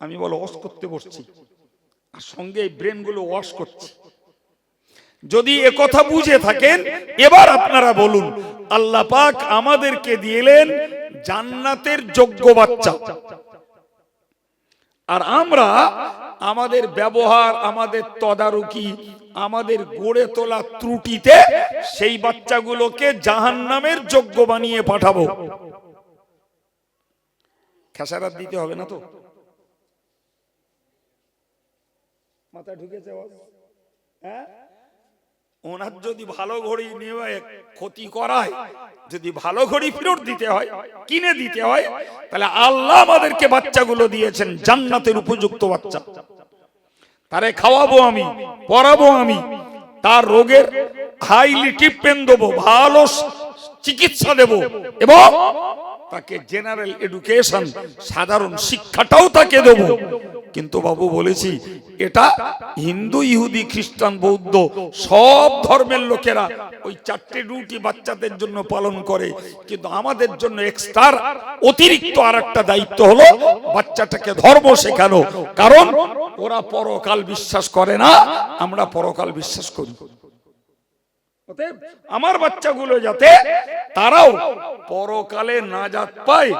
আমি বলো ওয়াশ করতে বসছি। আর সঙ্গে এই ব্রেনগুলো ওয়াশ করছি। যদি এ কথা বুঝে থাকেন, এবার আপনারা বলুন, আল্লাহ পাক আমাদেরকে দিলেন জান্নাতের যোগ্য বাচ্চা। আর আমরা আমাদের ব্যবহার, আমাদের তদারকি, আমাদের গড়ে তোলা ত্রুটিতে সেই বাচ্চাগুলোকে জাহান্নামের যোগ্য বানিয়ে পাঠাবো। খেসারাত দিতে হবে না তো? মাথায় ঢুকেছে? হ্যাঁ? ওনার যদি ভালো ঘড়ি নেওয়া ক্ষতি করায়, যদি ভালো ঘড়ি ফেরত দিতে হয়, কিনে দিতে হয়, তাহলে আল্লাহ আমাদেরকে বাচ্চাগুলো দিয়েছেন, জান্নাতের উপযুক্ত বাচ্চা। তারে খাওয়াবো আমি, পড়াবো আমি, তার রোগের হাইলি ট্রিটমেন্ট দেবো, ভালো চিকিৎসা দেব, এবং তাকে জেনারেল এডুকেশন সাধারণ শিক্ষাটাও তাকে দেব। কিন্তু বাবু বলেছি, এটা হিন্দু, ইহুদি, খ্রিস্টান, বৌদ্ধ, সব ধর্মের লোকেরা ওই চারটে রুটি বাচ্চাদের জন্য পালন করে। কিন্তু আমাদের জন্য এক্সট্রা অতিরিক্ত আর একটা দায়িত্ব হলো বাচ্চাটাকে ধর্ম শেখানো। কারণ ওরা পরকাল বিশ্বাস করে না, আমরা পরকাল বিশ্বাস করি। আমার বাচ্চাগুলো যাতে তারাও পরকালে নাজাত পায়,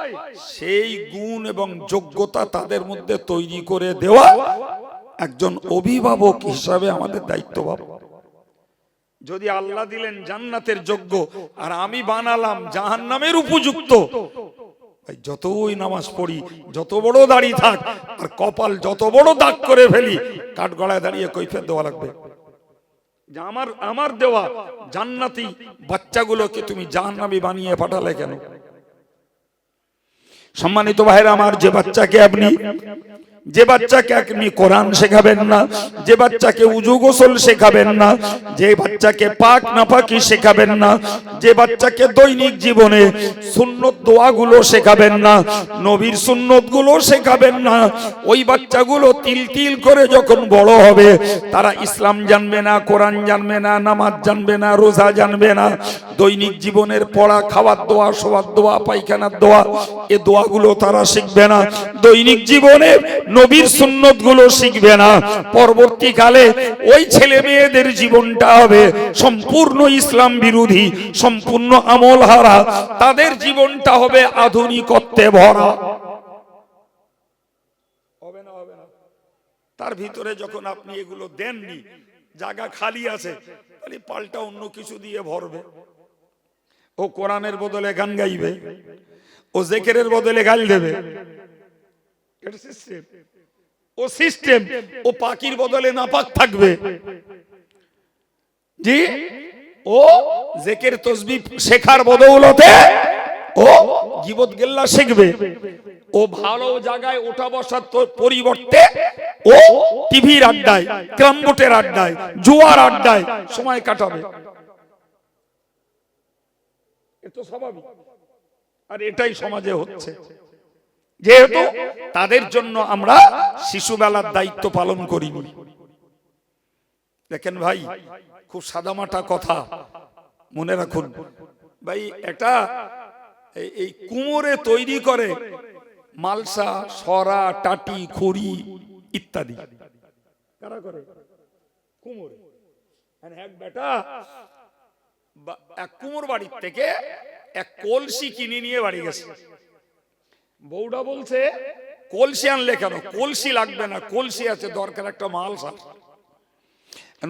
সেই গুণ এবং যোগ্যতা তাদের মধ্যে তৈরি করে দেওয়া একজন অভিভাবক হিসাবে আমাদের দায়িত্ব ভাব। যদি আল্লাহ দিলেন জান্নাতের যোগ্য, আর আমি বানালাম জাহান্নামের উপযুক্ত যতই নামাজ পড়ি, যত বড় দাড়ি থাক, আর কপাল যত বড় দাগ করে ফেলি, কাঠগড়ায় দাঁড়িয়ে কৈফের দেওয়া লাগবে। আমার আমার দেওয়া জান্নাতি বাচ্চাগুলোকে তুমি জাহান্নামী বানিয়ে পাঠালে কেন? সম্মানিত ভাইরা আমার যে বাচ্চাকে আপনি যে বাচ্চাকে আপনি কোরআন শেখাবেন না, যে বাচ্চাকে উজু গোসল শেখাবেন না, যে বাচ্চাকে পাক নাপাকি শেখাবেন না, যে বাচ্চাকে দৈনিক জীবনে সুন্নত দোয়াগুলো শেখাবেন না, নবীর সুন্নতগুলো শেখাবেন না, ওই বাচ্চাগুলো তিল তিল করে যখন বড় হবে, তারা ইসলাম জানবে না, কোরআন জানবে না, নামাজ জানবে না, রোজা জানবে না, দৈনিক জীবনের পড়া, খাওয়ার দোয়া, শোয়ার দোয়া, পায়খানার দোয়া, এ দোয়াগুলো তারা শিখবে না। দৈনিক জীবনে নবীর সুন্নতগুলো শিখবে না। পরবর্তীকালে ওই ছেলে মেয়েদের জীবনটা হবে সম্পূর্ণ ইসলাম বিরোধী, সম্পূর্ণ আমল হারা। তাদের জীবনটা হবে আধুনিকত্বে ভরা। তার ভিতরে যখন আপনি এগুলো দেননি, জায়গা খালি আছে, তাহলে পাল্টা অন্য কিছু দিয়ে ভরবে। ও কোরআনের বদলে গান গাইবে, ও জেকেরের বদলে গাল দেবে। এটা সিস্টেম ও সিস্টেম ও বদলে নাপাক থাকবে। জি? ও জেকের তসবি শেখার বদৌলতে ও গেল্লা শিখবে। ও ভালো জায়গায় ওঠা বসার পরিবর্তে ও টিভির আড্ডায় ক্রামবোটের আড্ডায়, জুয়ার আড্ডায় সময় কাটাবে। স্বাভাবিক। আর এটাই সমাজে হচ্ছে। যেহেতু তাদের জন্য আমরা শিশুবেলার দায়িত্ব পালন করিনি। দেখেন ভাই, খুব সাদামাটা কথা। মনে রাখুন, ভাই এটা এই- কুমোরে তৈরি করে মালসা, সরা, টাটি খড়ি ইত্যাদি। কারা করে? এক কুমোর বাড়ির থেকে এক কলসি কিনে নিয়ে বাড়ি গেছে। বউটা বলছে, কলসি আনলে কেন? কলসি লাগবে না, কলসি আছে, দরকার একটা মাল সার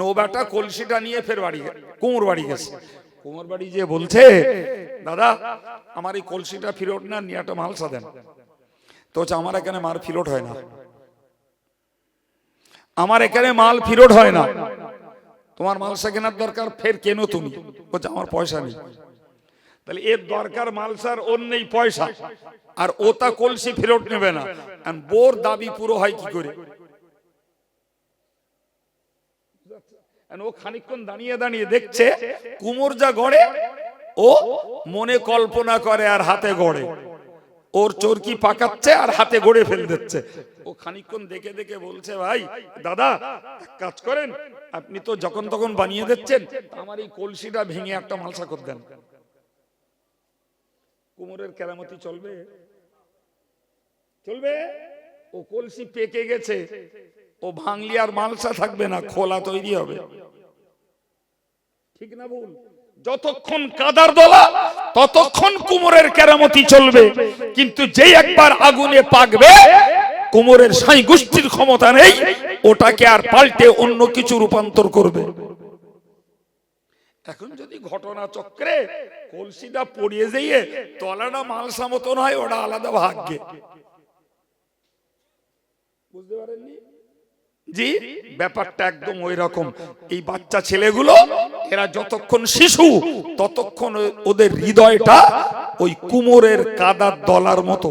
ও বেটা কলসিটা নিয়ে ফের বাড়ি কুমোর বাড়ি গেছে। কুমোর বাড়ি যে বলছে, দাদা, আমার এই কলসিটা ফিরত না, নিয়ে একটা মালসা দেন। তো হচ্ছে আমার এখানে মাল ফিরত হয় না। আমার এখানে মাল ফিরত হয় না। তোমার মালসা কেনার দরকার, ফের কেনো তুমি? বলছে, আমার পয়সা নেই। তাহলে এর দরকার মালসার, ওর নেই পয়সা। আর ও তা কলসি ফেরত নেবে না। বোর দাবি পুরো হয় কি করে? ও খানিকক্ষণ দাঁড়িয়ে দাঁড়িয়ে দেখছে, কুমোর যা গড়ে, ও মনে কল্পনা করে আর হাতে গড়ে। ওর চোরকি পাকাচ্ছে আর হাতে গড়ে ফেল দিচ্ছে। ও খানিকক্ষণ দেখে দেখে বলছে, ভাই, দাদা কাজ করেন। আপনি তো যখন তখন বানিয়ে দিচ্ছেন, আমার এই কলসিটা ভেঙে একটা মালসা করে দেন। কোমরের কেরামতি চলবে? চলবে? ও কলসি পেকে গেছে। ও ভাঙলি আর মালসা থাকবে না, খোলা তৈরি হবে। ঠিক না ভুল? যতক্ষণ কাদার দলা, ততক্ষণ কুমোরের কেরামতি চলবে। কিন্তু যেই একবার আগুনে পাকবে, কুমোরের সাই গোষ্ঠীর ক্ষমতা নেই, ওটাকে আর পাল্টে অন্য কিছু রূপান্তর করবে। এখন যদি ঘটনা চক্রে কলসিটা পড়িয়ে যেয়ে তলাটা মালসা মতন হয়, ওটা আলাদা ভাগ্যে। বুঝতে পারেননি? জি, ব্যাপারটা একদম ওই রকম এই বাচ্চা ছেলেগুলো, এরা যতক্ষণ শিশু, ততক্ষণ ওদের হৃদয়টা ওই কুমোরের কাদার দলার মতো।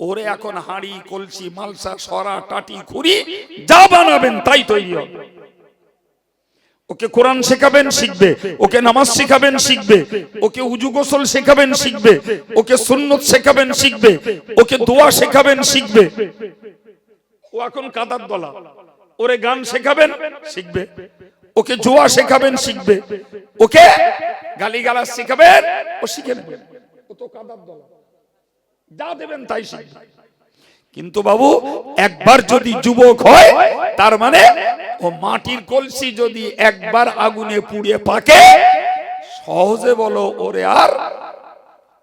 ওরে এখন হাঁড়ি, কলসি, মালসা, সরা, টাটি খুরি যা বানাবেন তাই তৈরি হবে। ওকে কোরআন শেখাবেন, শিখবে। ওকে নামাজ শেখাবেন, শিখবে। ওকে উজু গোসল শেখাবেন, শিখবে। ওকে সুন্নত শেখাবেন, শিখবে। ওকে দোয়া শেখাবেন, শিখবে। ও এখন কাদার দলা। ওরে গান শেখাবেন, শিখবে। ওকে জোয়া শেখাবেন, শিখবে। ওকে গালিগালাজ শেখাবেন, ও শিখে নেবে। ও তো কাদার দলা। যা দেবেন তাই শিখবে। কিন্তু বাবু, একবার যদি যুবক হয়, তার মানে ও মাটির কলসি যদি একবার আগুনে পুড়িয়ে পাকে, সহজে বলো ওরে আর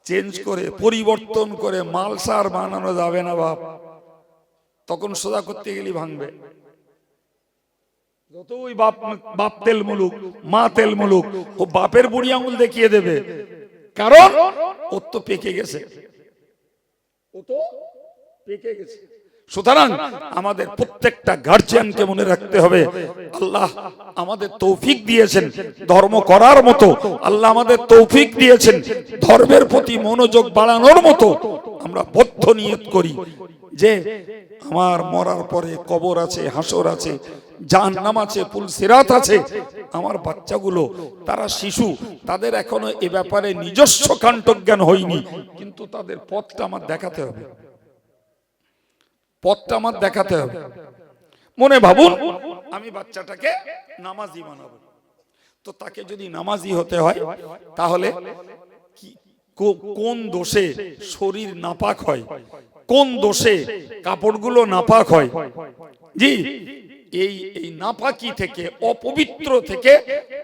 চেঞ্জ করে, পরিবর্তন করে মালসার বানানো যাবে না বাপ। তখন সোজা করতে গেলে ভাঙবে। যত ওই বাপ বাপ তেল মুলুক, মা তেল মুলুক, ও বাপের বুড়ি আঙুল দেখিয়ে দেবে। কারণ ওর তো পেকে গেছে। ও তো পেকে গেছে। সুতরাং আমাদের প্রত্যেকটা গার্জিয়ানকে মনে রাখতে হবে আল্লাহ আমাদের তৌফিক দিয়েছেন ধর্ম করার মতো আল্লাহ আমাদের তৌফিক দিয়েছেন ধর্মের প্রতি মনোযোগ বাড়ানোর মতো আমরা বদ্ধ নিয়ত করি যে আমার মরার পরে কবর আছে হাসর আছে জাহান্নাম আছে পুলসিরাত আছে আমার বাচ্চাগুলো তারা শিশু তাদের এখনও এ ব্যাপারে নিজস্ব কাণ্ঠজ্ঞান হয়নি কিন্তু তাদের পথটা আমার দেখাতে হবে। পথটা আমার দেখাতে হবে। মনে ভাবুন আমি বাচ্চাটাকে নামাজি বানাবো। তো তাকে যদি নামাজি হতে হয় তাহলে কোন দোষে শরীর নাপাক হয়? কোন দোষে কাপড়গুলো নাপাক হয়? জি এই এই নাপাকি থেকে অপবিত্র থেকে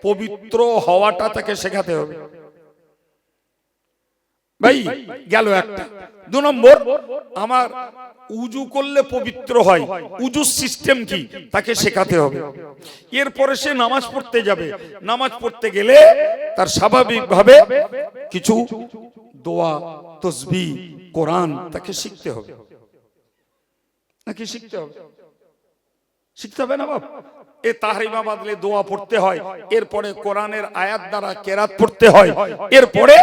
পবিত্র হওয়াটা তাকে শেখাতে হবে। ভাই, গেল একটা। দু নম্বর, আমার উজু করলে পবিত্র হয়। উজুর সিস্টেম কি? তাকে শেখাতে হবে। এরপরে সে নামাজ পড়তে যাবে। নামাজ পড়তে গেলে তার স্বাভাবিকভাবে কিছু দোয়া তসবি কোরআন তাকে শিখতে হবে। নাকি শিখতে হবে। শিখতে হবে না বাপ? এ তাহরিমা বাদলে দোয়া পড়তে হয়, এরপরে কোরআনের আয়াত দ্বারা কেরাত পড়তে হয়, এরপরে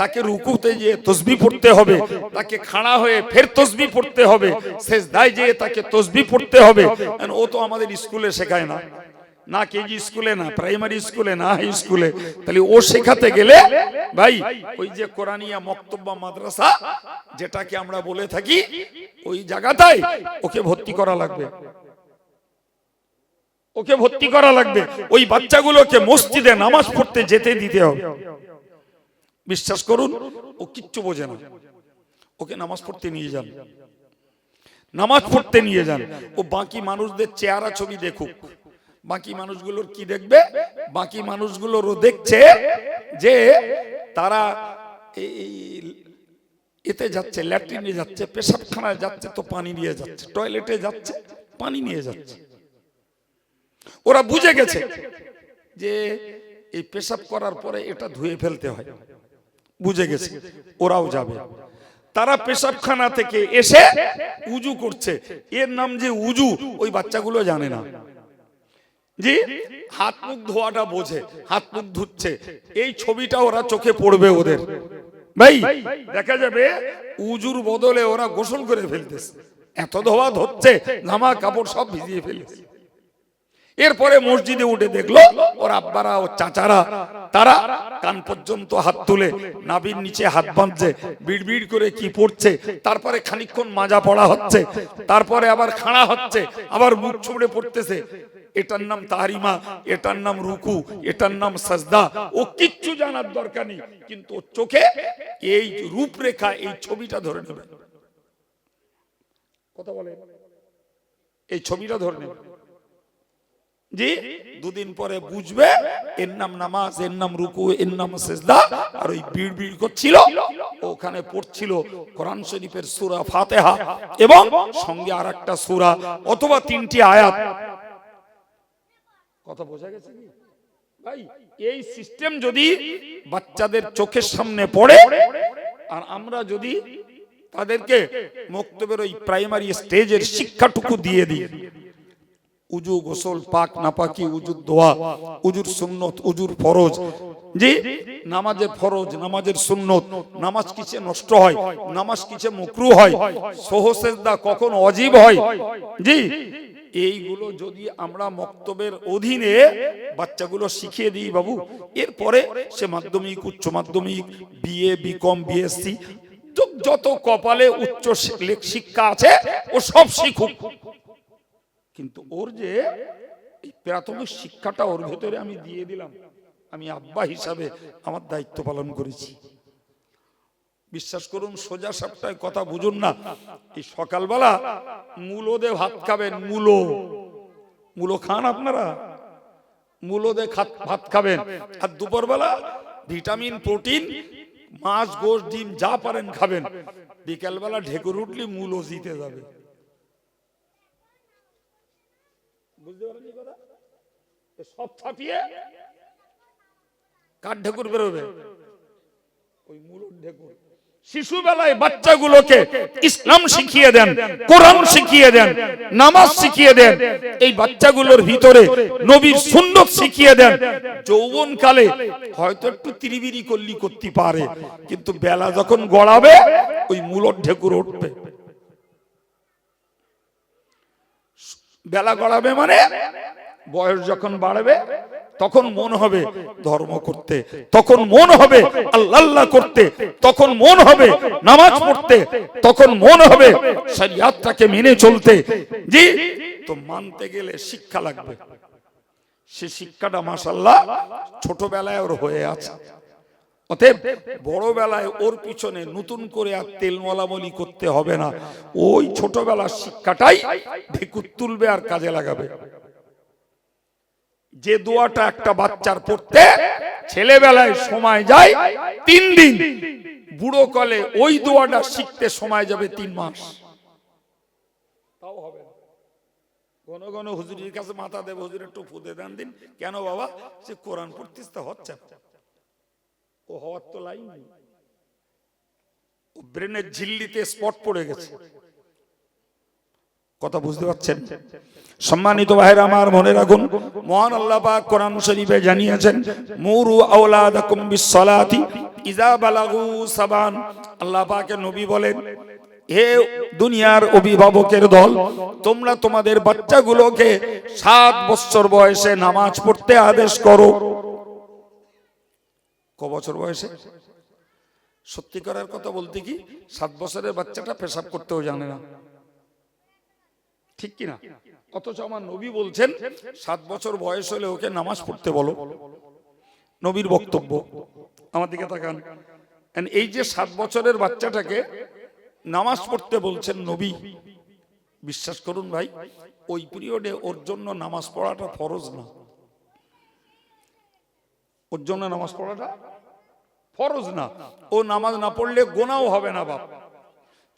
তাকে রুকুতে গিয়ে তসবি পড়তে হবে, তাকে খাড়া হয়ে ফের তসবি পড়তে হবে শেষ দায় যেয়ে তাকে তসবি পড়তে হবে। ও তো আমাদের স্কুলে শেখায় না। না কেজি স্কুলে, না প্রাইমারি স্কুলে, না হাই স্কুলে। তাহলে ও শেখাতে গেলে, ভাই, ওই যে কোরআনিয়া মক্তব্য মাদ্রাসা, যেটাকে আমরা বলে থাকি, ওই জায়গাটায় ওকে ভর্তি করা লাগবে। ওকে ভর্তি করা লাগবে। ওই বাচ্চাগুলোকে মসজিদে নামাজ পড়তে যেতে দিতে হবে। বিশ্বাস করুন, ও কিচ্ছু বোঝে না। ওকে নামাজ পড়তে নিয়ে যান। নামাজ পড়তে নিয়ে যান। ও বাকি মানুষদের চেহারা ছবি দেখুক। বাকি মানুষগুলোর কি দেখবে? বাকি মানুষগুলোরও দেখছে যে তারা এই এতে যাচ্ছে, ল্যাট্রিনে যাচ্ছে, পেশাবখানায় যাচ্ছে, তো পানি নিয়ে যাচ্ছে, টয়লেটে যাচ্ছে, পানি নিয়ে যাচ্ছে। ওরা বুঝে গেছে যে এই পেশাব করার পরে এটা ধুয়ে ফেলতে হয়। বুঝে গেছে, ওরাও যাবে। তারা পেশাবখানা থেকে এসে উজু করছে। এর নাম যে উজু, ওই বাচ্চাগুলো জানে না। জি? হাত মুখ ধোয়াটা বোঝে, হাত মুখ ধুচ্ছে। এই ছবিটা ওরা চোখে পড়বে ওদের। ভাই, দেখা যাবে উজুর বদলে ওরা গোসল করে ফেলতেছে। এত ধোয়া ধরছে, জামা কাপড় সব ভিজিয়ে ফেলেছে। এরপরে মসজিদে উঠে দেখল ওর আব্বারা ও চাচারা, তারা কান পর্যন্ত হাত তুলে নাবির নিচে হাত বাঁধছে বিড় করে কি পড়ছে, তারপরে খানিকক্ষণ মাজা পড়া হচ্ছে, তারপরে আবার খাড়া হচ্ছে, আবার মুখ ছুড়ে পড়তেছে। এটার নাম তাহারিমা, এটার নাম রুকু, এটার নাম সাজদা, ও কিচ্ছু জানার দরকার নেই, কিন্তু ওর চোখে এই রূপরেখা, এই ছবিটা ধরে নেবে। কথা বলে? এই ছবিটা ধরে নেবে। জি? দুদিন পরে বুঝবে, এর নাম নামাজ, এর নাম রুকু, এর নাম সেজদা, আর ওই বিড় বিড় করছিল, ওখানে পড়ছিল কোরআন শরীফের সূরা ফাতিহা এবং সঙ্গে আরেকটা সূরা অথবা তিনটি আয়াত। কথা বোঝা গেছে কি? ভাই, এই সিস্টেম যদি বাচ্চাদের চোখের সামনে পড়ে, আর আমরা যদি তাদেরকে মক্তবের ওই প্রাইমারি স্টেজের শিক্ষাটুকু দিয়ে দিই। উজু, গোসল, পাক, নাপাকি, উজুর দোয়া, উজুর সুন্নত, উজুর ফরজ। জি নামাজের ফরজ, নামাজের সুন্নত, নামাজ কিসে নষ্ট হয়, নামাজ কিসে মুকরু হয় সহসেজদা কখন অজীব হয়? জি, এইগুলো যদি আমরা মক্তবের অধীনে বাচ্চাগুলো শিখিয়ে দিই বাবু, এরপরে সে মাধ্যমিক, উচ্চ মাধ্যমিক, বিএ, বিকম, বিএসসি, যত কপালে উচ্চ শিক্ষা আছে, ও সব শিখুক। কিন্তু ওর যে এই প্রাথমিক শিক্ষাটা ওর ভেতরে আমি দিয়ে দিলাম। আমি আব্বা হিসাবে আমার দায়িত্ব পালন করেছি। বিশ্বাস করুন, সোজা সাপটায় কথা বুঝুন না। এই সকালবেলা মূলো দে ভাত খাবেন, মূলো। মূলো খান আপনারা? মূলো দে ভাত খাবেন। আর দুপুরবেলা ভিটামিন, প্রোটিন, মাছ, গোশ, ডিম যা পারেন খাবেন। বিকেলবেলা ঢেকুর উঠলে মূলো জিতে যাবে। বুঝতে পারেননি কথা? সব ছাপিয়ে কার বেরোবে? ওই মূলর ঢেকুর। শিশুবেলায় বাচ্চাগুলোকে ইসলাম শিখিয়ে দেন কোরআন শিখিয়ে দেন নামাজ শিখিয়ে দেন এই বাচ্চাগুলোর ভিতরে নবীর সুন্নত শিখিয়ে দেন। যৌবন কালে হয়তো একটু তিরিবিরি করলি করতে পারে কিন্তু বেলা যখন গড়াবে ওই মূলর ঢেকুর উঠবে। বেলা গড়াবে মানে বয়স যখন বাড়বে, তখন মন হবে ধর্ম করতে, তখন মন হবে আল্লাহ করতে, তখন মন হবে নামাজ পড়তে, তখন মন হবে শরিয়াতটাকে মেনে চলতে। জি, তো মানতে গেলে শিক্ষা লাগবে। সে শিক্ষাটা মাসাল্লাহ ছোটবেলায় ওর হয়ে আছে। অতএব বড় বেলায় ওর পিছনে নতুন করে আর তেল মলামলি করতে হবে না। ওই ছোটবেলার শিক্ষাটাই ঢেকুর তুলবে আর কাজে লাগাবে। যে দোয়াটা একটা বাচ্চার পড়তে ছেলেবেলায় সময় যায় তিন দিন। বুড়ো কলে ওই দোয়াটা শিখতে সময় যাবে তিন মাস। ঘন ঘন হুজুরের কাছে মাথা দেবে, হুজুরের একটু ফুদে দেন দিন। কেন বাবা? সে কোরআন পড়তিস তো, হচ্ছে। ও হওয়ার তো লাইন ও ব্রেনের ঝিল্লিতে স্পট পড়ে গেছে। কথা বুঝতে পারছেন? সম্মানিত ভাইরা আমার মনে রাখুন, মহান আল্লাহ পাক কোরআন শরীফে জানিয়েছেন, মুরু আওলাদাকুম বিসসালাতি ইজা বালাগু সাবান। আল্লাহ পাকের নবী বলেন, হে দুনিয়ার অভিভাবকের দল, তোমরা তোমাদের বাচ্চাগুলোকে সাত বছর বয়সে নামাজ পড়তে আদেশ করো। ক বছর বয়সে? সত্যিকারের কথা বলতে কি, সাত বছরের বাচ্চাটা পেশাব করতেও জানে না। ঠিক কি না অথচ আমার নবী বলছেন, সাত বছর বয়স হলে ওকে নামাজ পড়তে বলো। নবীর বক্তব্য। আমার দিকে তাকান। এই যে সাত বছরের বাচ্চাটাকে নামাজ পড়তে বলছেন নবী, বিশ্বাস করুন ভাই, ওই পিরিয়ডে ওর জন্য নামাজ পড়াটা ফরজ না। ওর জন্য নামাজ পড়াটা ফরজ না। ও নামাজ না পড়লে গোনাও হবে না বাপ।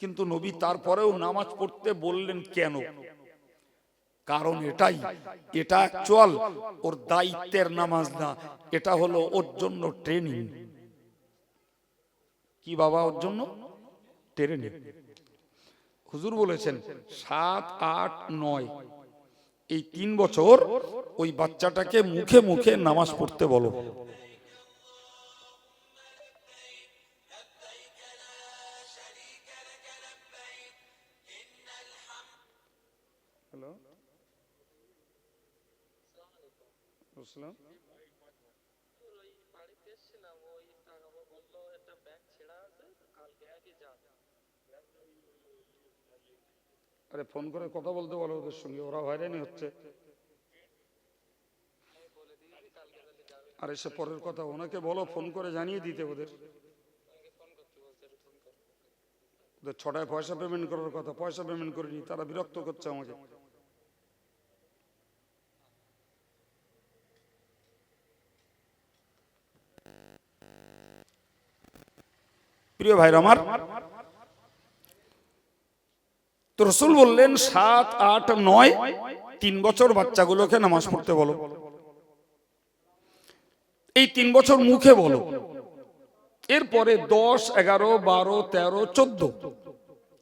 কিন্তু নবী তারপরেও নামাজ পড়তে বললেন কেন? কারণ এটাই, এটা অ্যাকচুয়াল ওর দায়িত্বের নামাজ না। এটা হলো ওর জন্য ট্রেনিং কি বাবা ওর জন্য? ট্রেনিং হুজুর বলেছেন, সাত, আট, নয়। এই তিন বছর ওই বাচ্চাটাকে মুখে মুখে নামাজ পড়তে বলো। হ্যালো বুঝলাম ওই বাড়িতে এসেছিলাম ওই টাকা বলল একটা ব্যাগ ছেঁড়া আছে কালকে একই যাবে আরে ফোন করে কথা বলতে বলো ওদের সঙ্গে, ওরা হয়রানি হচ্ছে। আর এসে পরের কথা, ওনাকে বলো, ফোন করে জানিয়ে দিতে ওদের। ওদের ছটায় পয়সা পেমেন্ট করার কথা, পয়সা পেমেন্ট করিনি তারা বিরক্ত করছে আমাকে। প্রিয় ভাইরা, আমার তো রসুল বললেন, সাত, আট, নয়, তিন বছর বাচ্চাগুলোকে নামাজ পড়তে বলো। এই তিন বছর মুখে বলো। এরপরে দশ, এগারো, বারো, তেরো, চোদ্দ,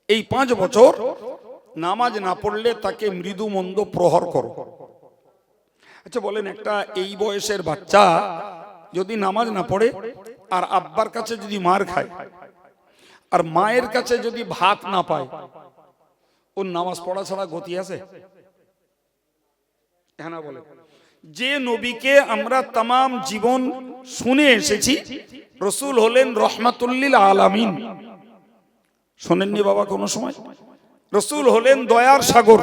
এই পাঁচ বছর নামাজ না পড়লে তাকে মৃদু মন্দ প্রহর করো। আচ্ছা বলেন একটা এই বয়সের বাচ্চা যদি নামাজ না পড়ে আর আব্বার কাছে যদি মার খায়, আর মায়ের কাছে যদি ভাত না পায় ওর নামাজ পড়া ছাড়া গতি আছে? হ্যাঁ বলে। যে নবীকে আমরা তাম জীবন শুনে এসেছি, রসুল হলেন রহমাতুল্লিল আলামিন। শোনেননি বাবা কোনো সময়? রসুল হলেন দয়ার সাগর।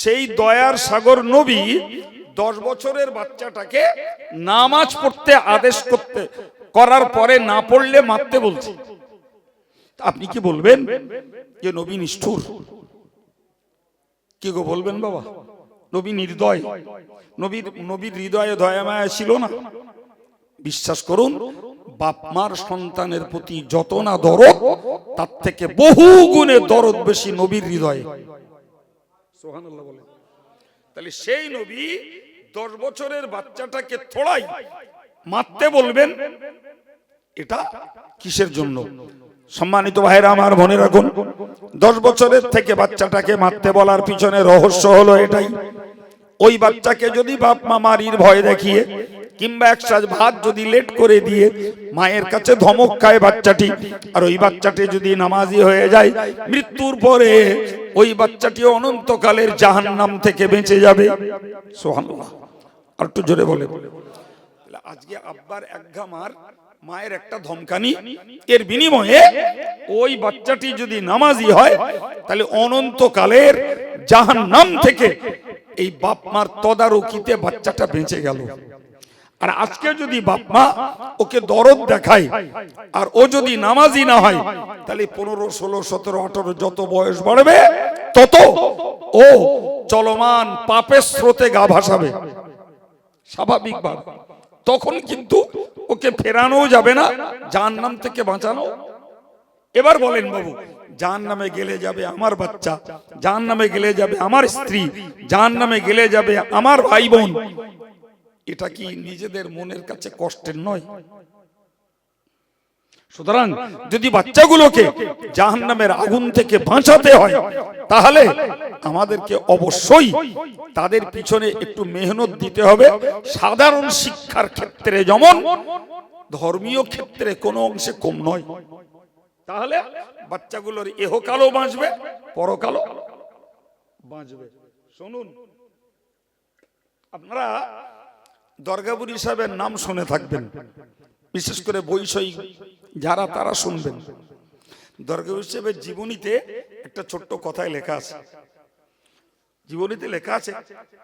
সেই দয়ার সাগর নবী দশ বছরের বাচ্চাটাকে নামাজ পড়তে আদেশ করতে, করার পরে না পড়লে মারতে বলছে। আপনি কি বলবেন যে নবী নিষ্ঠুর? কি গো বলবেন বাবা? নবী নির্দয়। নবীর নবীর হৃদয়ে দয়া মায়া ছিল না? বিশ্বাস করুন বাপ মার সন্তানের প্রতি যত না দরদ তার থেকে বহু গুণে দরদ বেশি নবীর হৃদয়ে। তাহলে সেই নবী দশ বছরের বাচ্চাটাকে থোড়াই মারতে বলবেন এটা কিসের জন্য? সম্মানিত ভাইরা আমার মনে রাখুন, দশ বছরের থেকে বাচ্চাটাকে মারতে বলার পিছনে রহস্য হলো এটাই। ওই বাচ্চাকে যদি বাপ মা মারির ভয় দেখিয়ে কিংবা এক সাজ ভাত যদি লেট করে দিয়ে মায়ের কাছে ধমক খায় বাচ্চাটি, আর ওই বাচ্চাটি যদি নামাজি হয়ে যায়, মৃত্যুর পরে ওই বাচ্চাটি অনন্তকালের জাহান্নাম থেকে বেঁচে যাবে। সোহানুল্লাহ আর একটু জোরে বলে আজকে আব্বার একঘামার মায়ের একটা ধমকানি। এর বিনিময়ে ওই বাচ্চাটি যদি নামাজি হয়, তাহলে অনন্তকালের জাহান নাম থেকে এই বাপ মার তদারকিতে বাচ্চাটা বেঁচে গেল। আর আজকে যদি বাপ মা ওকে দরদ দেখায়, আর ও যদি নামাজি না হয়, তাহলে পনেরো, ষোলো, সতেরো, আঠারো যত বয়স বাড়বে, তত ও চলমান পাপের স্রোতে গা ভাসাবে। স্বাভাবিকভাবে তখন কিন্তু ওকে ফেরানো যাবে না যার নাম থেকে বাঁচানো। এবার বলেন বাবু যার নামে গেলে যাবে আমার বাচ্চা যার নামে গেলে যাবে আমার স্ত্রী যার নামে গেলে যাবে আমার ভাই বোন। এটা কি নিজেদের মনের কাছে কষ্টের নয়? সুতরাং যদি বাচ্চাগুলোকে জাহান নামের আগুন থেকে বাঁচাতে হয় তাহলে আমাদেরকে অবশ্যই তাদের পিছনে একটু মেহনত দিতে হবে। সাধারণ শিক্ষার ক্ষেত্রে যেমন ধর্মীয় ক্ষেত্রে কোনো অংশে কম নয়। তাহলে বাচ্চাগুলোর এহকালও বাঁচবে পরকালও বাঁচবে। শুনুন আপনারা দর্গাবুরি সাহেবের নাম শুনে থাকবেন। বিশেষ করে বৈষয়িক যারা তারা শুনবেন। দর্গাবুরি হিসেবে জীবনীতে একটা ছোট্ট কথায় লেখা আছে। জীবনীতে লেখা আছে,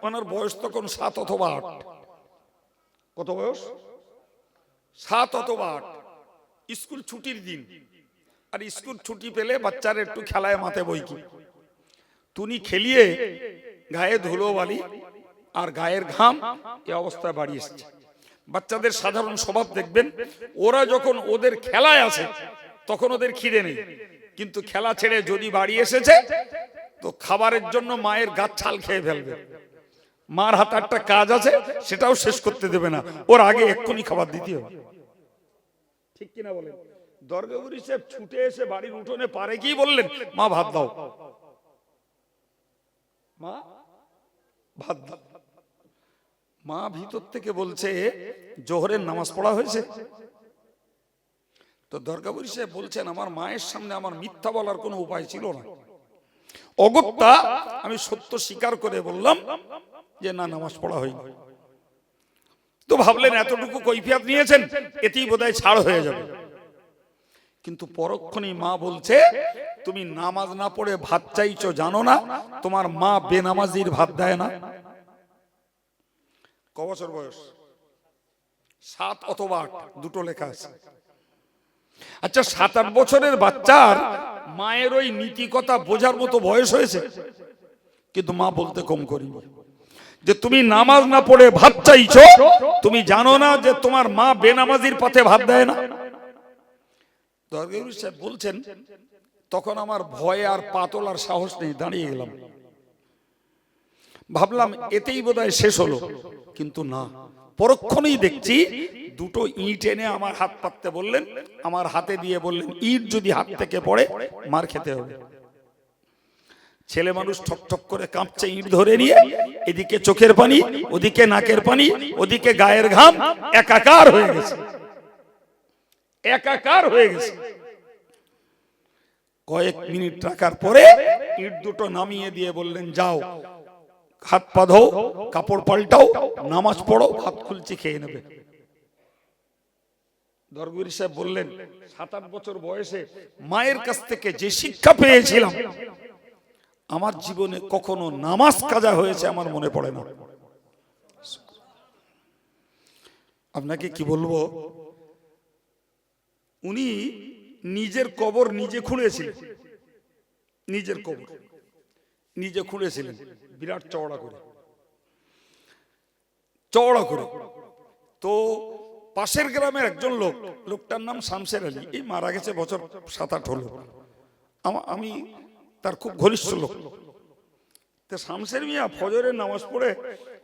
ওনার বয়স তখন সাত অথবা আট। কত বয়স? সাত অথবা আট। স্কুল ছুটির দিন। আর স্কুল ছুটি পেলে বাচ্চারা একটু খেলায় মাতে বই কি তুনি খেলিয়ে গায়ে ধুলো বালি আর গায়ের ঘাম এ অবস্থায় বাড়ি এসছে। বাচ্চাদের সাধারণ স্বভাব দেখবেন, ওরা যখন ওদের খেলায় আছে তখন ওদের খিদে নেই। কিন্তু খেলা ছেড়ে যদি বাড়ি এসেছে, তো খাবারের জন্য মায়ের গাছ ছাল খেয়ে ফেলবে। মার হাতে একটা কাজ আছে, সেটাও শেষ করতে দেবে না। ওর আগে এক্ষুনি খাবার দিতে হবে। ঠিক কিনা বলেন? দর্গাগুরি সাহেব ছুটে এসে বাড়ির উঠোনে পারে কি বললেন? মা, ভাত দাও। মা, ভাত দাও। মা ভিতর থেকে বলছে, জোহরের নামাজ পড়া হয়েছে। তো দরগাবুরি সাহেব বলছেন, আমার মায়ের সামনে আমার মিথ্যা বলার কোনো উপায় ছিল না। অগত্যা আমি সত্য স্বীকার করে বললাম যে, না, নামাজ পড়া হয়নি। তো ভাবলেন, এতটুকু কৈফিয়াত নিয়েছেন, এতেই বোধহয় ছাড় হয়ে যাবে। কিন্তু পরক্ষণেই মা বলছে, তুমি নামাজ না পড়ে ভাত চাইছো জানো না, তোমার মা বেনামাজির ভাত দেয় না। ক বছর বয়স? সাত অথবা আট, দুটো লেখা আছে। আচ্ছা সাত আট বছরের বাচ্চার মায়ের ওই নীতি কথা বোঝার মতো বয়স হয়েছে? কিন্তু মা বলতে কম করি। যে তুমি নামাজ না পড়ে ভাত চাইছো, তুমি জানো না যে তোমার মা বেনামাজির পথে ভাত দেয় না। সাহেব বলছেন, তখন আমার ভয়ে আর পাতল আর সাহস নেই, দাঁড়িয়ে গেলাম ভাবলাম এতেই বোধহয় শেষ হলো। কিন্তু না, পরক্ষণেই দেখছি দুটো ইট এনে আমার হাত পাততে বললেন, আমার হাতে দিয়ে বললেন, ইট যদি হাত থেকে পড়ে, মার খেতে হবে। ছেলে মানুষ ঠক ঠক করে কাঁপছে, ইট ধরে নিয়ে, এদিকে চোখের পানি, ওদিকে নাকের পানি, ওদিকে গায়ের ঘাম, একাকার হয়ে গেছে। একাকার হয়ে গেছে। কয়েক মিনিট রাখার পরে ইট দুটো নামিয়ে দিয়ে বললেন, যাও। হাত পা ধো, কাপড় পাল্টাও, নামাজ পড়ো, হাত খুলছি খেয়ে নেবে। দরগুরি সাহেব বললেন, সাত আট বছর বয়সে মায়ের কাছ থেকে যে শিক্ষা পেয়েছিলাম, আমার জীবনে কখনো নামাজ কাজা হয়েছে আমার মনে পড়ে না। আপনাকে কি বলব? উনি নিজের কবর নিজে খুঁড়েছিলেন নিজের কবর। নিজে খুঁড়েছিলেন বিরাট চওড়া করে। চওড়া করে। তো পাশের গ্রামের একজন লোক, লোকটার নাম শামসের আলী, এই মারা গেছে বছর সাত আট হলো। আমি তার খুব ঘনিষ্ঠ লোক। তো শামসের মিয়া ফজরের নামাজ পড়ে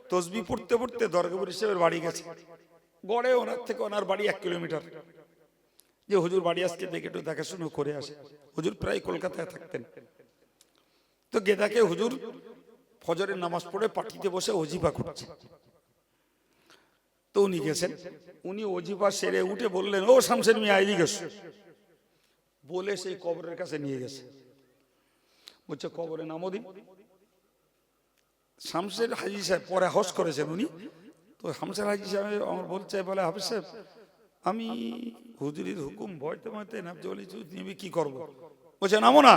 তসবি পড়তে পড়তে দরগাপুর হিসেবে বাড়ি গেছে। গড়ে ওনার থেকে ওনার বাড়ি এক কিলোমিটার। যে হুজুর বাড়ি আজকে দেখে একটু দেখাশুনো করে আসে। হুজুর প্রায় কলকাতায় থাকতেন। তো গেদাকে হুজুর ফজরের নামাজ পড়ে পাটিতে বসে অজিফা করছে। তো উনি গেছেন। উনি অজিফা সেরে উঠে বললেন, ও শামসের মিয়া এদিকে। বলে সেই কবরের কাছে নিয়ে গেছে। বলছে, কবরে নামও দিন শামসের হাজি সাহেব পরে হস করেছেন উনি। তো শামসের হাজি সাহেব আমার বলছে বলে, হাফিজ সাহেব, আমি হুজুরির হুকুম ভয়তে ভয়তে বলেছি নেমে কি করব? বলছে, নামো না।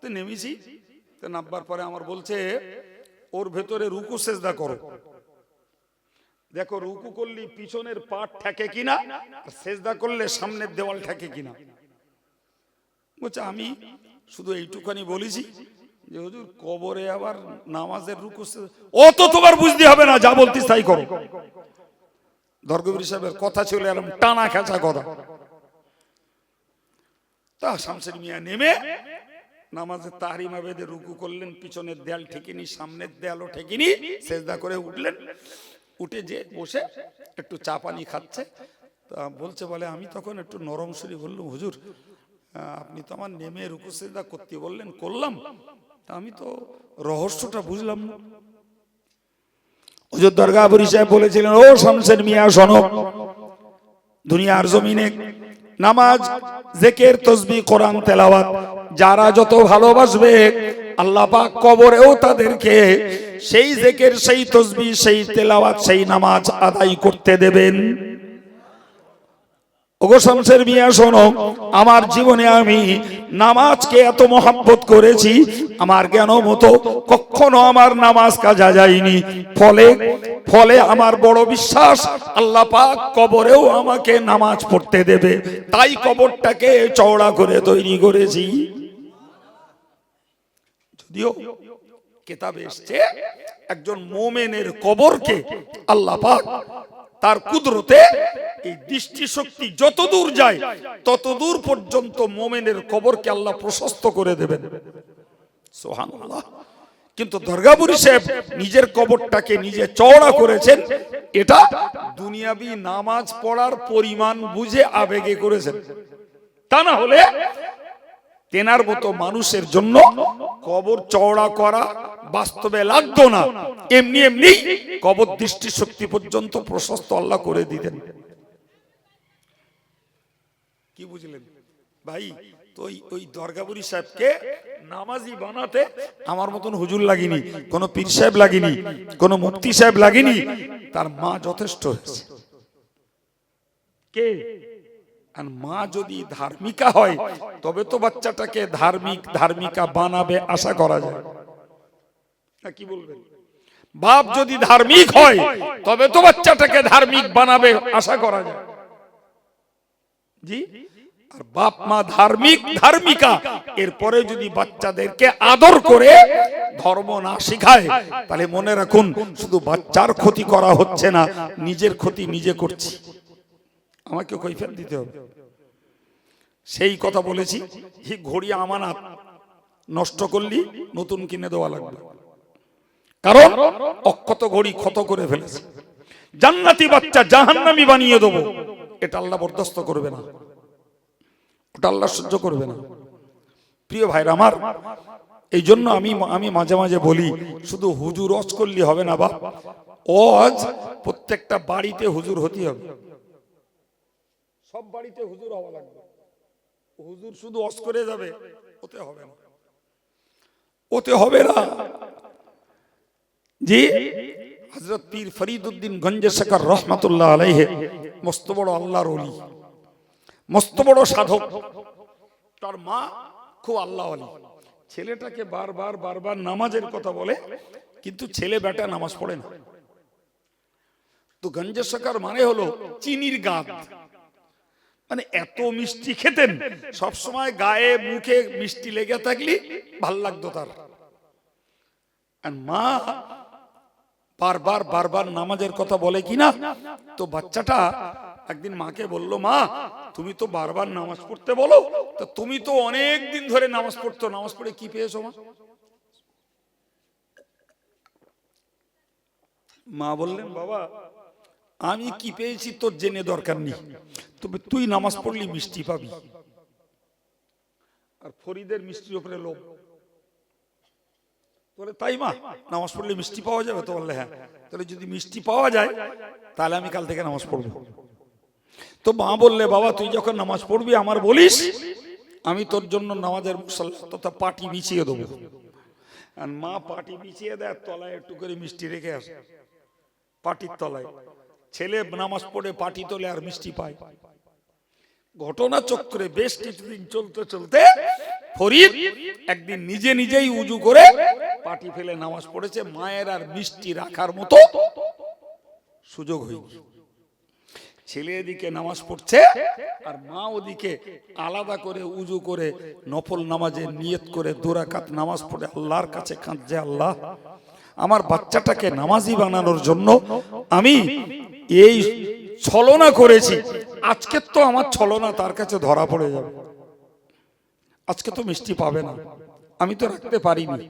তো নেমেছি। তো নামবার পরে আমার বলছে, ওর ভেতরে রুকু সেজদা করো। দেখো, রুকু করলি পিছনের পাট ঠেকে কিনা সেজদা করলে সামনের দেওয়াল ঠেকে কিনা। বলছে, আমি শুধু এইটুখানি বলেছি যে হুজুর, কবরে আবার নামাজের রুকু অত তোমার বুঝতে হবে না, যা বলতিস তাই করো। দর্গবীর সাহেবের কথা ছিল এরকম টানা খেঁচা কথা। তা শামসের মিয়া নেমে নামাজের তাহারিমা বেদে রুকু করলেন, পিছনের দেয়াল ঠেকিনি, সামনের দেয়ালও ঠেকিনি, সেজদা করে উঠলেন। উঠে যে বসে একটু চা পানি খাচ্ছে, তা বলছে, বলে, আমি তখন একটু নরম সুরি বললাম হুজুর আপনি তো আমার নেমে রুকু সেজদা করতে বললেন, করলাম। তা আমি তো রহস্যটা বুঝলাম না। হুজুর দরগাপুরি সাহেব বলেছিলেন, ও শামসের মিয়া, শোনো, দুনিয়ার জমিনে নামাজ, জেকের তসবি, কোরআন, তেলাওয়াত যারা যত ভালোবাসবে, আল্লাহ পাক কবরেও তাদেরকে সেই জেকের, সেই তসবি, সেই তেলাওয়াত, সেই নামাজ আদায় করতে দেবেন। ওগো শামসের মিয়া, শোনো, আমার জীবনে আমি নামাজকে এত মহাব্বত করেছি, আমার জ্ঞান মতো কখনো আমার নামাজ কাজা যায়নি। ফলে ফলে আমার বড় বিশ্বাস, আল্লাহ পাক কবরেও আমাকে নামাজ পড়তে দেবে। তাই কবরটাকে চওড়া করে তৈরি করেছি। যদিও কেতাবে এসছে, একজন মোমেনের কবরকে আল্লাহ পাক তার কুদরতে এই দৃষ্টি শক্তি যত দূর যায় তত দূর পর্যন্ত মোমেনের কবরকে আল্লাহ প্রশস্ত করে দেবেন। সুবহানাল্লাহ। কিন্তু দরগাপুরি সাহেব নিজের কবরটাকে নিজে চওড়া করেছেন, এটা দুনিয়াবি নামাজ পড়ার পরিমাণ বুঝে আবেগে করেছেন। তা না হলে তেনার মতো মানুষের জন্য কবর চওড়া করা বাস্তবে লাগতো না। এমনি এমনি কবর দৃষ্টি শক্তি পর্যন্ত প্রশস্ত আল্লাহ করে দিতেন। কি বুঝলেন? ভাই ওই ওই দরগাপুরি সাহেবকে নামাজি বানাতে আমার মতন হুজুর লাগিনি, কোন পীর সাহেব লাগিনি, কোন মুফতি সাহেব লাগিনি, তার মা যথেষ্ট হয়েছে। কে? আর মা যদি ধার্মিকা হয়, তবে তো বাচ্চাটাকে ধার্মিক ধার্মিকা বানাবে আশা করা যায়। কি বলবেন? বাপ যদি ধার্মিক হয়, তবে তো বাচ্চাটাকে ধার্মিক বানাবে আশা করা যায়। জি? আর বাপ, মা ধার্মিক ধার্মিকা, এরপরে যদি বাচ্চাদেরকে আদর করে, ধর্ম না শিখায়, তাহলে মনে রাখুন, শুধু বাচ্চার ক্ষতি করা হচ্ছে না, নিজের ক্ষতি নিজে করছি। আমাকে কৈফিয়ত দিতে হবে। সেই কথা বলেছি এই ঘড়ি আমানত নষ্ট করলি, নতুন কিনে দেওয়া লাগবে। কারণ অক্ষত ঘড়ি ক্ষত করে ফেলেছে। জান্নাতি বাচ্চা জাহান্নামি বানিয়ে দেবো। এটা আল্লাহ বরদাস্ত করবে না। ওটা আল্লাহ সহ্য করবে না। প্রিয় ভাইরা আমার এই জন্য আমি আমি মাঝে মাঝে বলি, শুধু হুজুর অজ করলে হবে না বা অজ প্রত্যেকটা বাড়িতে হুজুর হতে হবে। সব বাড়িতে হুজুর হওয়া লাগবে। হুজুর শুধু অজ করে যাবে, ওতে হবে না। ওতে হবে না। জি হজরত পীর ফরিদুদ্দিন গঞ্জে শেখর রহমতুল্লাহ আলাইহে, মস্ত বড় আল্লাহর অলি মস্ত বড় সাধক। তার মা খুব আল্লাহ আলী ছেলেটাকে বারবার বারবার নামাজের কথা বলে, কিন্তু ছেলে বেটা নামাজ পড়ে না। তো গঞ্জে শেখর মানে হলো চিনির গাঁত। মানে এত মিষ্টি খেতেন সব সময় গায়ে মুখে মিষ্টি লেগে থাকলি ভালো লাগতো তার। মা বারবার বারবার নামাজের কথা বলে কিনা তো বাচ্চাটা একদিন মাকে বলল, মা, তুমি তো বারবার নামাজ পড়তে বলো, তো তুমি তো অনেক দিন ধরে নামাজ পড়তো, নামাজ পড়ে কি পেয়েছ মা? মা বললেন, বাবা আমি কি পেয়েছি তোর জেনে দরকার নেই। তবে তুই নামাজ পড়লি, মিষ্টি পাবি। আর ফরিদের মিষ্টির উপরে লোভ। বলে, তাই মা, নামাজ পড়লে মিষ্টি পাওয়া যাবে? তো বললে হ্যাঁ। তাহলে যদি মিষ্টি পাওয়া যায়, তাহলে আমি কাল থেকে নামাজ পড়ব। তো মা বললে, বাবা, তুই যখন নামাজ পড়বি, আমার বলিস, আমি তোর জন্য নামাজের তথা পাটি বিছিয়ে দেবো। আর মা পাটি বিছিয়ে দেয়, তলায় একটু করে মিষ্টি রেখে আসে। পাটির তলায়। ছেলে নামাজ পড়ে পাটি তোলে আর মিষ্টি পায়। ঘটনা চক্রে বেশ কিছুদিন চলতে চলতে ফরিদ একদিন নিজে নিজেই উজু করে পাটি ফেলে নামাজ পড়েছে, মায়ের আর মিষ্টি রাখার মতো সুযোগ হয়নি ছেলে এদিকে নামাজ পড়ছে আর মা ওদিকে আলাদা করে উজু করে নফল নামাজে নিয়ত করে দোরাকাত নামাজ পড়ে, আল্লাহর কাছে কাঁদছে, আল্লাহ, আমার বাচ্চাটাকে নামাজি বানানোর জন্য আমি এই ছলনা করেছি। আজকে তো আমার ছলনা তার কাছে ধরা পড়ে যাবে। আজকে তো মিষ্টি পাবে না। আমি তো রাখতে পারিনি।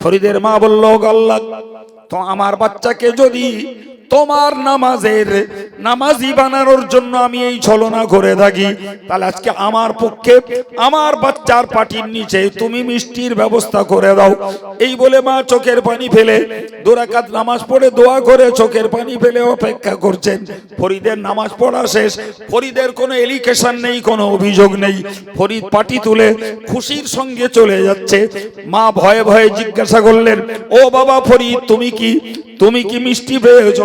ফরিদের মা বলল, গল্লা, তো আমার বাচ্চাকে যদি তোমার নামাজের নামাজি বানানোর জন্য আমি এই ছলনা করে থাকি। তাহলে আজকে আমার পক্ষে, আমার বাচ্চার পাটির নিচে তুমি মিষ্টির ব্যবস্থা করে দাও। এই বলে মা চোখের পানি ফেলে দোরাকাত নামাজ পড়ে দোয়া করে চোখের পানি ফেলে অপেক্ষা করছেন। ফরিদের নামাজ পড়া শেষ, ফরিদের কোনো এলিকেশন নেই, কোনো অভিযোগ নেই। ফরিদ পাটি তুলে খুশির সঙ্গে চলে যাচ্ছে। মা ভয়ে ভয়ে জিজ্ঞাসা করলেন, ও বাবা ফরিদ, তুমি কি তুমি কি মিষ্টি পেয়েছ?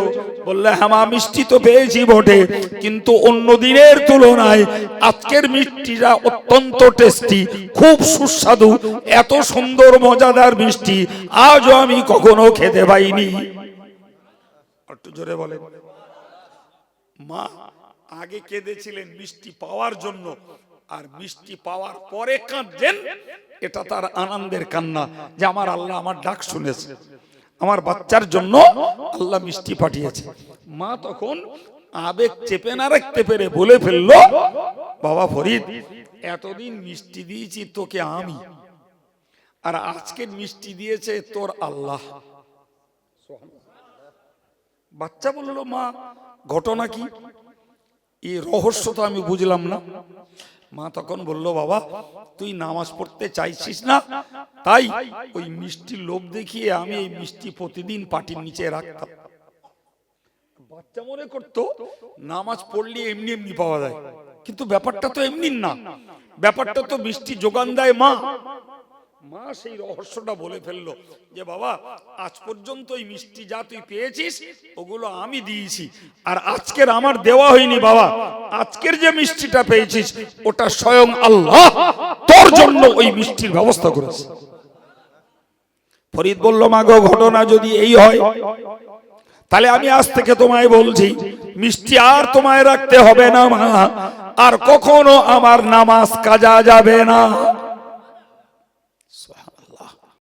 বললে হ্যাঁ মিষ্টি তো পেয়েছি বটে, কিন্তু অন্য দিনের তুলনায় আজকের মিষ্টিটা অত্যন্ত টেস্টি খুব সুস্বাদু, এত সুন্দর, মজাদার মিষ্টি, আজও আমি কখনো খেতে পাইনি। জোরে বলে মা, আগে কেঁদেছিলেন মিষ্টি পাওয়ার জন্য, আর মিষ্টি পাওয়ার পরে কাঁদছেন এটা তার আনন্দের কান্না, যে আমার আল্লাহ আমার ডাক শুনেছে। আমার বাচ্চার জন্য আল্লাহ মিষ্টি পাঠিয়েছে। মা তখন আবেগ চেপে না রাখতে পেরে বলে ফেলল, বাবা ফরিদ, এতদিন মিষ্টি দিয়েছি তোকে আমি। আর আজকে মিষ্টি দিয়েছে তোর আল্লাহ। বাচ্চা বলল, মা, ঘটনা কি? এই রহস্য তো আমি বুঝলাম না। মা তখন বলল, বাবা, তুই নামাজ পড়তে চাইছিস না? তাই ওই মিষ্টি লোভ দেখিয়ে আমি এই মিষ্টি প্রতিদিন পাটির নিচে রাখতাম। বাচ্চা মনে করতো, নামাজ পড়লে এমনি এমনি পাওয়া যায়। কিন্তু ব্যাপারটা তো এমনি না। ব্যাপারটা তো মিষ্টি যোগান দেয় মা। মা সেই রহস্যটা বলে ফেলল যে, বাবা, আজ পর্যন্ত ওই মিষ্টি যা তুই পেয়েছিস, ওগুলো আমি দিয়েছি। আর আজকের আমার দেওয়া হয়নি, বাবা। আজকের যে মিষ্টিটা পেয়েছিস, ওটা স্বয়ং আল্লাহ তোর জন্য ওই মিষ্টির ব্যবস্থা করেছে। ফরিদ বলল মাগো ঘটনা যদি এই হয়, তাহলে আমি আজ থেকে তোমায় বলছি, মিষ্টি আর তোমায় রাখতে হবে না, মা। আর কখনো আমার নামাজ কাজা যাবে না।